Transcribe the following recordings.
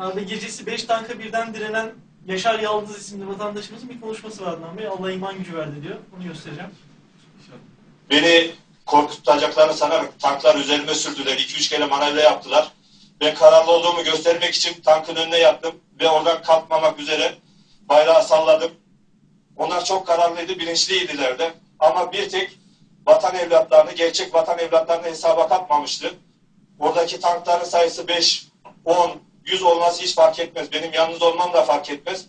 Darbe gecesi 5 tanka birden direnen Yaşar Yaldız isimli vatandaşımızın bir konuşması var Adnan Bey. Allah iman gücü verdi diyor. Bunu göstereceğim. Beni korkutacaklarını sanarak tanklar üzerime sürdüler. 2-3 kere manevra yaptılar. Ben kararlı olduğumu göstermek için tankın önüne yattım ve oradan kalkmamak üzere bayrağı salladım. Onlar çok kararlıydı, bilinçliydiler de. Ama bir tek vatan evlatlarını, gerçek vatan evlatlarını hesaba katmamıştı. Oradaki tankların sayısı 5, 10, 100 olması hiç fark etmez. Benim yalnız olmam da fark etmez.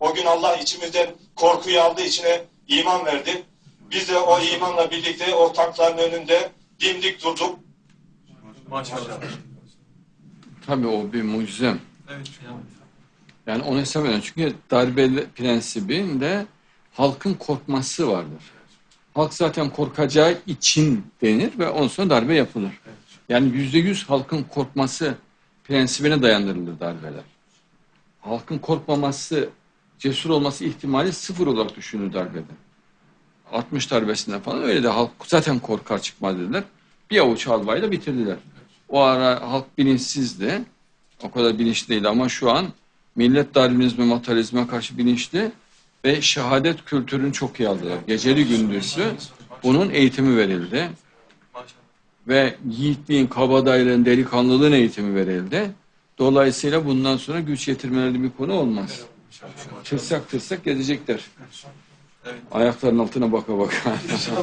O gün Allah içimizden korkuyu aldı, içine iman verdi. Biz de o imanla birlikte o tankların önünde dimdik durduk. Maşallah. Tabii o bir mucize. Evet. Yani onu hesap edin. Çünkü darbe prensibinde halkın korkması vardır. Halk zaten korkacağı için denir ve ondan sonra darbe yapılır. Yani yüzde yüz halkın korkması prensibine dayandırılır darbeler. Halkın korkmaması, cesur olması ihtimali sıfır olarak düşünülür darbede. 60 darbesinde falan öyle de halk zaten korkar çıkmaz dediler. Bir avuç albayla bitirdiler. O ara halk bilinçsizdi. O kadar bilinçli değil ama şu an millet darwinizme, materyalizme karşı bilinçli ve şehadet kültürünü çok iyi aldılar. Geceli gündüzlü bunun eğitimi verildi. Ve yiğitliğin, kabadaylığın, delikanlılığın eğitimi verildi. Dolayısıyla bundan sonra güç yetirmeleri bir konu olmaz. Tırsak tırsak gezecekler. Evet. Ayaklarının altına baka baka. İnşallah.